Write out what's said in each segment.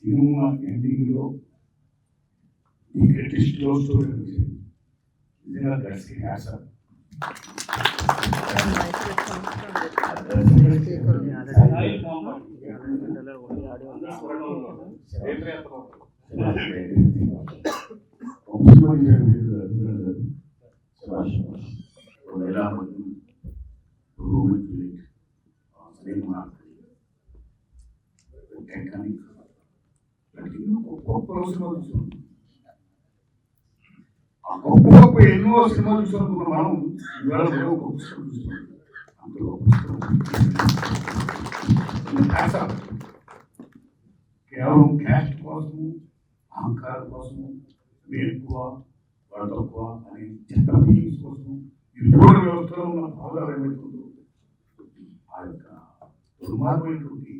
Cinema ఎండింగ్లో ఈ greatest love story అనిపించింది నిజంగా దట్స్ Hats off గొప్ప సినిమాలు చూసాం ఆ గొప్ప గొప్ప ఎన్నో సినిమాలు చూసినప్పుడు మనం ఇవాళ మరో గొప్ప సినిమా చూస్తున్నాం. అంత గొప్ప సినిమా. కేవలం క్యాస్ట్ కోసము అహంకారం కోసము మీరు ఎక్కువ వాళ్ళు తక్కువ అనే చిత్త ఫీలింగ్స్ కోసము ఈ మూడు వ్యవస్థలో ఉన్న భాగాలు ఏమైతుందో ఆ యొక్క దుర్మార్గమైనటువంటి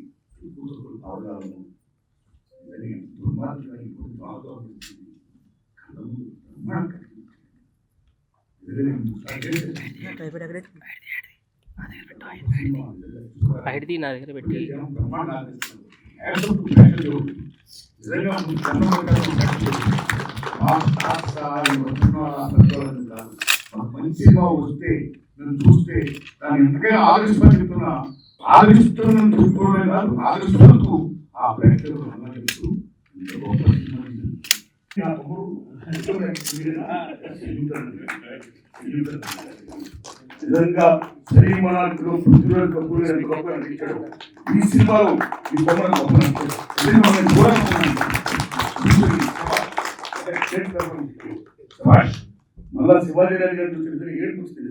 కూతురు భాగాలను ఇవన్నీ బాగా ఉంటుంది కళ్ళము బ్రహ్మాండం బయటది నా దగ్గర పెట్టి. మంచిగా వస్తే నన్ను చూస్తే దాన్ని ఎంతకైనా ఆదరిస్తాను చెప్తున్నా కాదు ఆదరిస్తున్నందుకు ఆ ప్రేక్షకులు అన్నట్టు ఇంత గొప్ప సినిమా ఇది. నా తమ్ముడు నిజంగా శ్రీమణాలు పృథ్వీరాజ్ కపూర్ గారి గొప్ప నటించాడు ఈ సినిమాలో ఈ గొప్ప మళ్ళా శివాజీ గారి గారు ఏడుపు వస్తుంది